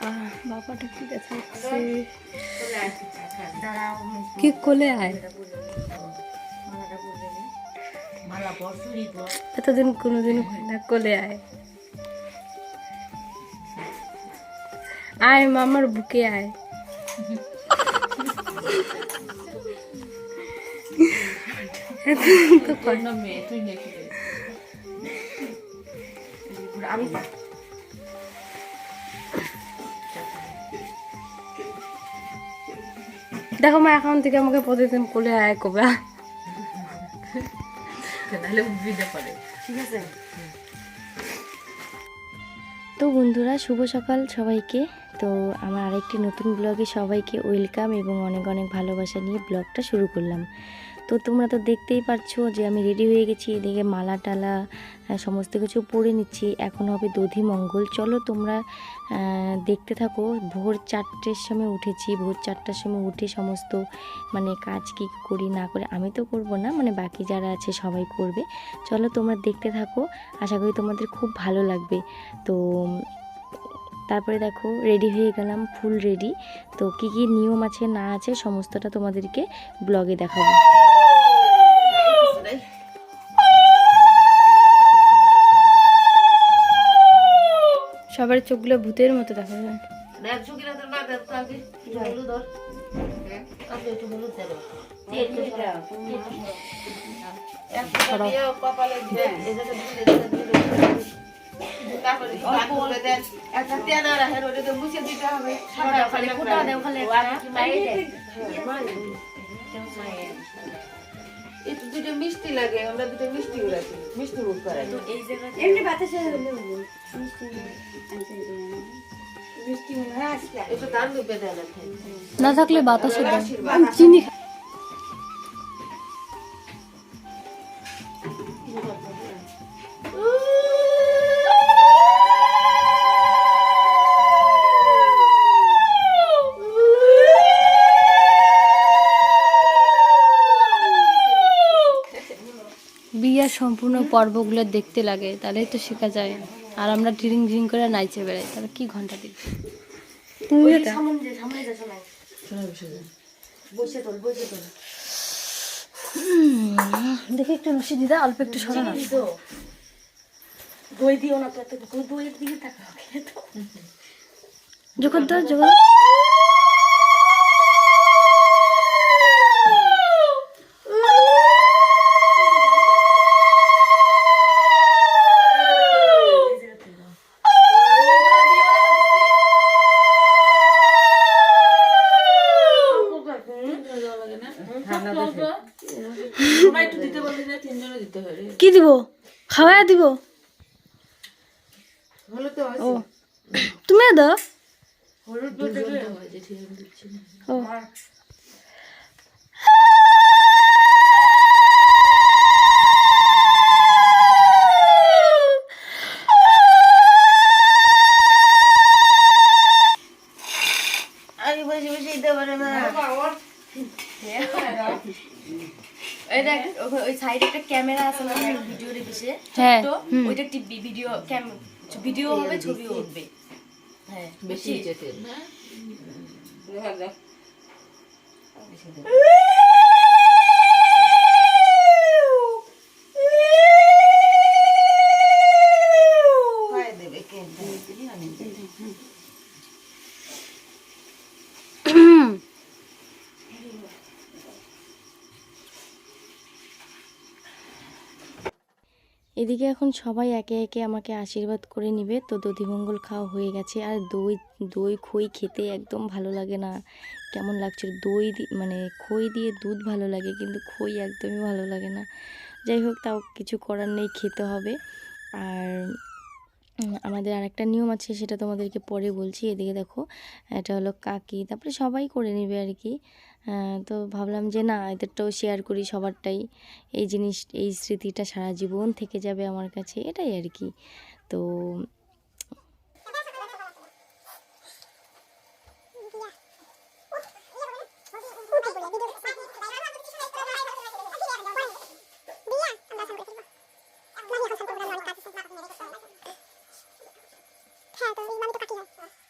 আহ, বাবাটা কি দেখা কি কোলে আয়? এতদিন কোনোদিন না কোলে আয়। আয় মামার বুকে আয়। তো মেয়ে তুই নেকি আমি দেখো মা এখন থেকে আমাকে প্রতিদিন কোলে আয় কবে। নাহলে উদ্ভিদে পারে। ঠিক আছে? তো বন্ধুরা শুভ সকাল সবাইকে। তো আমার আরেকটি নতুন ব্লগে সবাইকে ওয়েলকাম এবং অনেক অনেক ভালোবাসা নিয়ে ব্লগটা শুরু করলাম। তো তোমরা তো দেখতেই পারছ যে আমি রেডি হয়ে গেছি, এদিকে মালা টালা সমস্ত কিছু পরে নিচ্ছি। এখন হবে দধি মঙ্গল। চলো তোমরা দেখতে থাকো। ভোর চারটের সময় উঠেছি। ভোর চারটার সময় উঠে সমস্ত মানে কাজ কি করি না করে, আমি তো করব না মানে বাকি যারা আছে সবাই করবে। চলো তোমরা দেখতে থাকো। আশা করি তোমাদের খুব ভালো লাগবে। তো, তারপরে দেখো রেডি হয়ে গেলাম ফুল রেডি তো কি কি নিয়ম আছে, না আছে, সমস্তটা তোমাদেরকে ব্লগে দেখাবো। সবার চোখগুলো ভূতের মতো দেখা যায়। খালি একটা দুটো মিষ্টি লাগে আমরা দুটো মিষ্টি উড়াচ্ছি মিষ্টি মুখ করাই। দুপে দেন না থাকলে বাতাসে চিনি সম্পূর্ণ পর্বগুলো দেখতে লাগে তাহলেই তো শেখা যায়। আর আমরা ঢিরিং ঢিরিং করে নাইচে বেড়াই তাহলে কি ঘণ্টা দিই তুমি দেখে একটু রসি দিদা অল্প একটু সরা না দই দিও না তো দইয়ের দিকে তাকাও যখন তো যখন কি দিব? খাওয়া দিব? তুমি তো ও। তুমিও দাও। হলুদ বলতে বসে বসে দিতে পারে না এই দেখ ওই সাইডে একটা ক্যামেরা আছে না ভিডিও রেখেছে। হ্যাঁ তো ওইটা টিপবি ভিডিও ক্যাম ভিডিও হবে ছবি উঠবে। হ্যাঁ বেশি যেতে দেবে এদিকে এখন সবাই একে একে আমাকে আশীর্বাদ করে নিবে। তো দধিমঙ্গল খাওয়া হয়ে গেছে। আর দই দই, খই খেতে একদম ভালো লাগে না। কেমন লাগছে? দই মানে খই দিয়ে দুধ ভালো লাগে, কিন্তু খই একদমই ভালো লাগে না। যাই হোক, তাও কিছু করার নেই, খেতে হবে। আর আমাদের আর একটা নিয়ম আছে, সেটা তোমাদেরকে পরে বলছি। এদিকে দেখো, এটা হলো কাকি, তারপরে সবাই করে নেবে আর কি। তো ভাবলাম যে না, এদেরটাও শেয়ার করি সবারটাই। এই জিনিস, এই স্মৃতিটা সারা জীবন থেকে যাবে আমার কাছে, এটাই আর কি। তো つまみとかきが。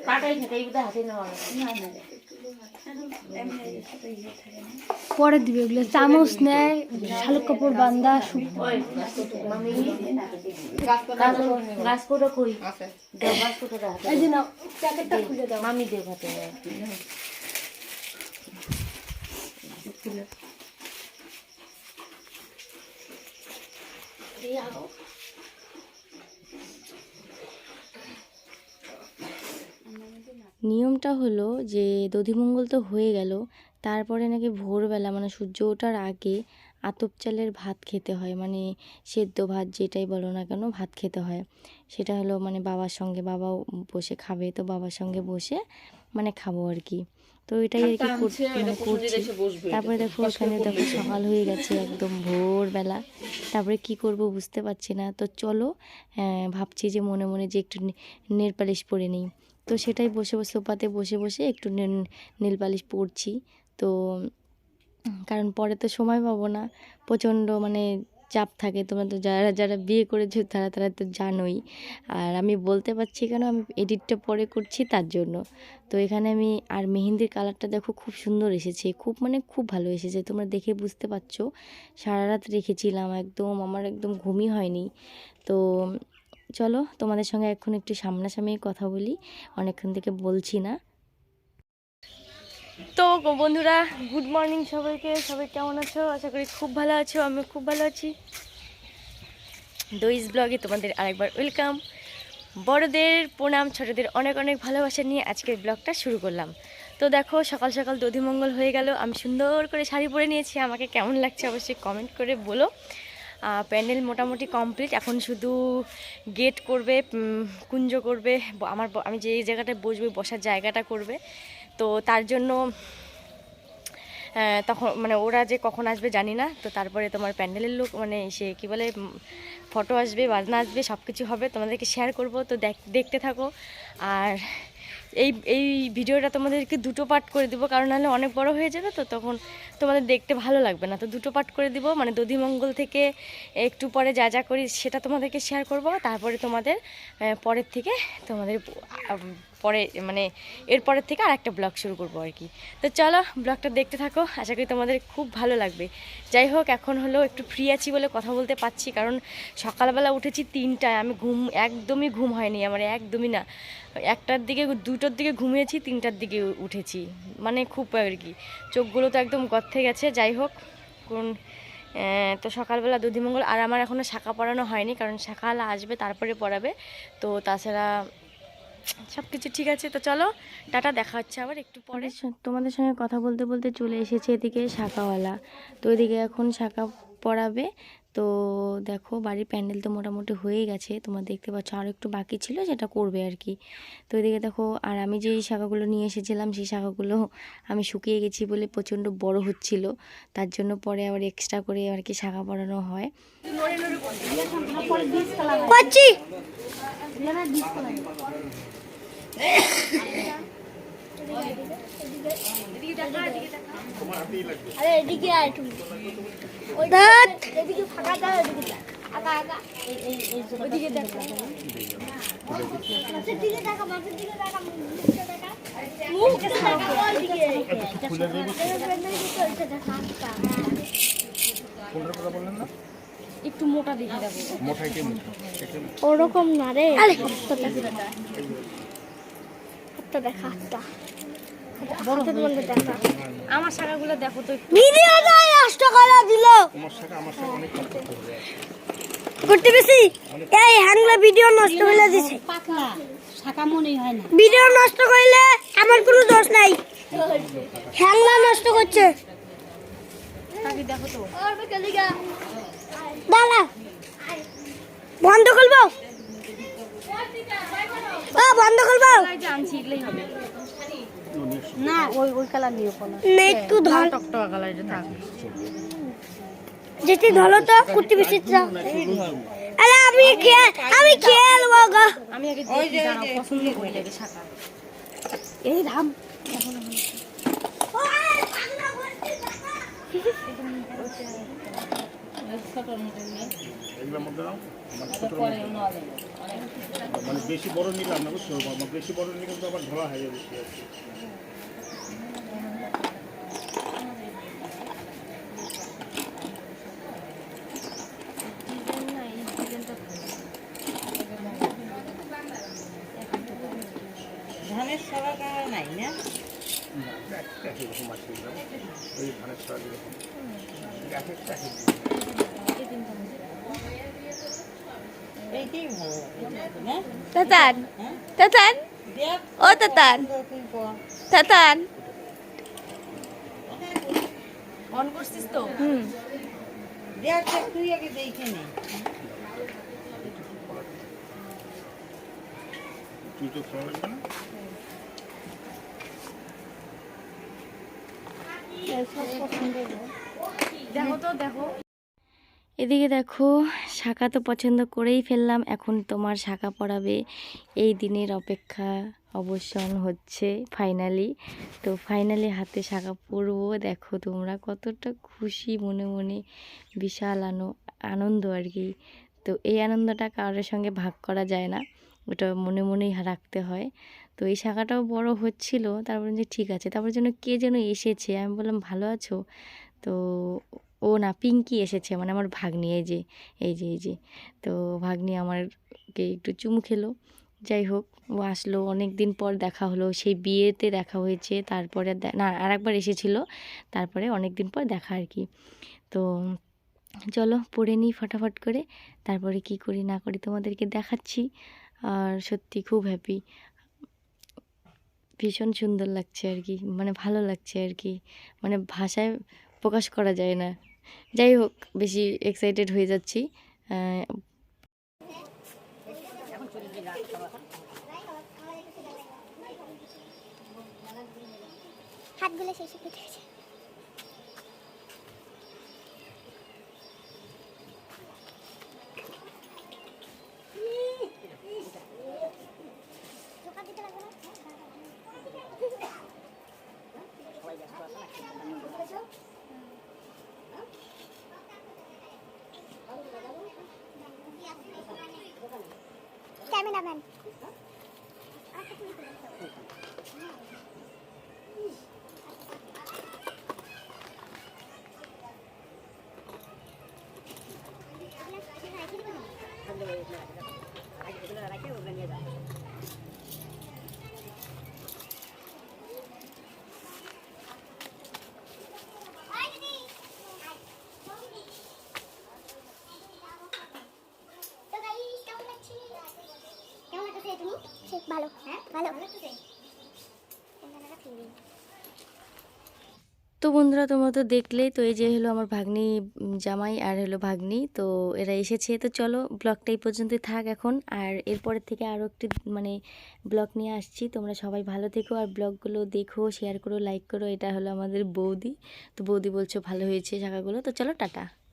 কাটাই থাকে এই হাতে নেওয়া পরে দিবে ওগুলো চামচ নেয় শালুক কাপড় বান্ধা কই? মামি দেব হাতে নিয়মটা হলো যে দধিমঙ্গল তো হয়ে গেল তারপরে নাকি ভোরবেলা মানে সূর্য ওঠার আগে আতপ চালের ভাত খেতে হয় মানে সেদ্ধ ভাত যেটাই বলো না কেন ভাত খেতে হয়। সেটা হলো মানে বাবার সঙ্গে বাবাও বসে খাবে তো বাবার সঙ্গে বসে মানে খাব আর কি। তো এটাই আর কি মানে করছি। তারপরে দেখো এখানে দেখো সকাল হয়ে গেছে একদম ভোরবেলা। তারপরে কি করব বুঝতে পারছি না তো চলো আহ, ভাবছি যে মনে মনে যে একটু নেল পালিশ পরে নিই। তো সেটাই বসে বসে সোফাতে বসে বসে একটু নেল পালিশ পরছি। তো কারণ পরে তো সময় পাবো না। প্রচণ্ড মানে চাপ থাকে। তোমরা তো যারা যারা বিয়ে করেছ তারা তারা তো জানোই। আর আমি বলতে পারছি কেন? আমি এডিটটা পরে করছি তার জন্য। তো এখানে আমি, আর মেহেন্দির কালারটা দেখো খুব সুন্দর এসেছে। খুব মানে খুব ভালো এসেছে। তোমরা দেখে বুঝতে পারছ। সারা রাত রেখেছিলাম। একদম আমার একদম ঘুমই হয়নি। তো চলো তোমাদের সঙ্গে এখন একটু সামনাসামনি কথা বলি। অনেকক্ষণ থেকে বলছি না। তো বন্ধুরা গুড মর্নিং সবাইকে। সবাই কেমন আছো? আশা করি খুব ভালো আছো আমি খুব ভালো আছি। দইস ব্লগে তোমাদের আরেকবার ওয়েলকাম। বড়দের প্রণাম, ছোটদের অনেক অনেক ভালোবাসা নিয়ে আজকের ব্লগটা শুরু করলাম। তো দেখো, সকাল সকাল দধিমঙ্গল হয়ে গেল। আমি সুন্দর করে শাড়ি পরে নিয়েছি। আমাকে কেমন লাগছে অবশ্যই কমেন্ট করে বলো। প্যান্ডেল মোটামুটি কমপ্লিট। এখন শুধু গেট করবে কুঞ্জ করবে আমার আমি যে জায়গাটায় বসবো, বসার জায়গাটা করবে। তো তার জন্য তখন মানে ওরা যে কখন আসবে জানি না। তো তারপরে তোমার প্যান্ডেলের লোক মানে সে কী বলে ফটো আসবে, বাজনা আসবে সব কিছু হবে। তোমাদেরকে শেয়ার করব। তো দেখ- দেখতে থাকো। আর এই এই ভিডিওটা তোমাদেরকে দুটো পার্ট করে দিব, কারণ নাহলে অনেক বড় হয়ে যাবে তো তখন তোমাদের দেখতে ভালো লাগবে না। তো দুটো পার্ট করে দিব মানে দধিমঙ্গল থেকে একটু পরে যা যা করি সেটা তোমাদেরকে শেয়ার করব, তারপরে তোমাদের পরের থেকে তোমাদের পরে মানে এরপরের থেকে আর একটা ব্লগ শুরু করব আর কি। তো চলো ব্লগটা দেখতে থাকো, আশা করি তোমাদের খুব ভালো লাগবে। যাই হোক, এখন হলো একটু ফ্রি আছি বলে কথা বলতে পারছি, কারণ সকালবেলা উঠেছি তিনটায়, আমি ঘুম, একদমই ঘুম হয়নি আমার, একদমই না। একটার দিকে, দুটোর দিকে ঘুমিয়েছি, তিনটার দিকে উঠেছি মানে খুব আর কি। চোখগুলো তো একদম গর্থে গেছে, যাই হোক, কোন তো সকালবেলা দধিমঙ্গল আর আমার এখনও শাখা পড়ানো হয়নি, কারণ শাখালা আসবে, তারপরে পড়াবে। তো তাছাড়া সব কিছু ঠিক আছে, তো চলো, টাটা, দেখা হচ্ছে আবার একটু পরে। তোমাদের সঙ্গে কথা বলতে বলতে চলে এসেছে এদিকে শাখাওয়ালা। তো এদিকে এখন শাখা পড়াবে। তো দেখো, বাড়ির প্যান্ডেল তো মোটামুটি হয়ে গেছে। তোমরা দেখতে পাচ্ছ আরও একটু বাকি ছিল, সেটা করবে আর কি। তো এদিকে দেখো, আর আমি যেই শাখাগুলো নিয়ে এসেছিলাম, সেই শাখাগুলো আমি শুকিয়ে গেছি বলে প্রচণ্ড বড় হচ্ছিল। তার জন্য পরে আবার এক্সট্রা করে আর কি শাখা পড়ানো হয়। আরে এদিকে আয় তুমি ওই দেখ এদিকে ফাঁকা দাও এদিকে আগা আগা ওইদিকে দেখ মাছের দিকে দেখা মাছের দিকে দেখা মুখটা দেখা মুখটা দেখা ওইদিকে দেখা একটু মোটা দেখে যাব ওরকম না রে হাতটা দেখা হাতটা হাতের মধ্যে দেখা। আমার শাখাগুলো দেখো তো ভিডিও নাই নষ্ট করে দিল? করতে বেশি এই হ্যাংলা ভিডিও নষ্ট করে দিছে। পাতলা শাখা মনেই হয় না। ভিডিও নষ্ট করলে আমার কোনো দোষ নাই। হ্যাংলা নষ্ট করছে। দেখো তো। বন্ধ করব? আনছি এগুলোই হবে। না ওই ওই কালার নিয়ে কোনো না। একটু ধল টকটকা কালার এটা থাক। যেতে ধলো তো কুটি বেশি আরে আমি খেয়ে আমি খেলব গো। আমি আগে দেখি দাঁড়াও পছন্দ করে নেবে শাখা। এই রাম। এগুলোর মধ্যে মানে বেশি বড় নিলাম না বুঝছ বেশি বড় নিলে কিন্তু আবার ধরা হয়ে যাবে। ধানের সবার নাই না? একটা আছে। ওই ধানের সার এরকম এক একটা এক এক এইটাই ভালো না তাতান। তাতান? দেখ ও তাতান। তাতান। অন করছিস তো? হুম। দেখ দেখ, তুই আগে দেখে নে। তুই তো খাওয়া লাগবে না? দেখো তো দেখো। এদিকে দেখো, শাখা তো পছন্দ করেই ফেললাম, এখন তোমার শাখা পড়াবে। এই দিনের অপেক্ষা অবসান হচ্ছে ফাইনালি তো ফাইনালি হাতে শাখা পরবো। দেখো তোমরা কতটা খুশি মনে মনে, বিশাল আনো, আনন্দ আর কি। তো এই আনন্দটা কারোর সঙ্গে ভাগ করা যায় না, ওটা মনে মনেই রাখতে হয়। তো এই শাখাটাও বড় হচ্ছিল, তারপর যে ঠিক আছে, তারপর যেন কে যেন এসেছে, আমি বললাম, ভালো আছো? তো ও না, পিঙ্কি এসেছে মানে আমার ভাগ্নি, এই যে এই যে এই যে। তো ভাগ্নি আমারকে একটু চুমু খেলো। যাই হোক, ও আসলো অনেক দিন পর দেখা হলো। সেই বিয়েতে দেখা হয়েছে, তারপরে না আর একবার এসেছিল, তারপরে অনেক দিন পর দেখা আর কি। তো চলো, পড়ে নিই ফটাফট করে, তারপরে কি করি না করি তোমাদেরকে দেখাচ্ছি। আর সত্যি খুব হ্যাপি ভীষণ সুন্দর লাগছে আর কি মানে ভালো লাগছে আর কি। মানে ভাষায় প্রকাশ করা যায় না। যাই হোক বেশি এক্সাইটেড হয়ে যাচ্ছি। হাতগুলো শেষ হয়ে গেছে ক্যামেরাম্যান তো গাইস কেমন লাগছে ভালো। হ্যাঁ ভালো। তো বন্ধুরা তোমরা তো দেখলেই তো এই যে হলো আমার ভাগ্নি জামাই আর হলো ভাগ্নি তো এরা এসেছে। তো চলো ব্লগটা এই পর্যন্তই থাক এখন। আর এরপরের থেকে আরও একটি মানে ব্লগ নিয়ে আসছি। তোমরা সবাই ভালো থেকো আর ব্লগগুলো দেখো শেয়ার করো লাইক করো। এটা হলো আমাদের বৌদি। তো বৌদি বলছো ভালো হয়েছে শাখাগুলো। তো চলো টাটা।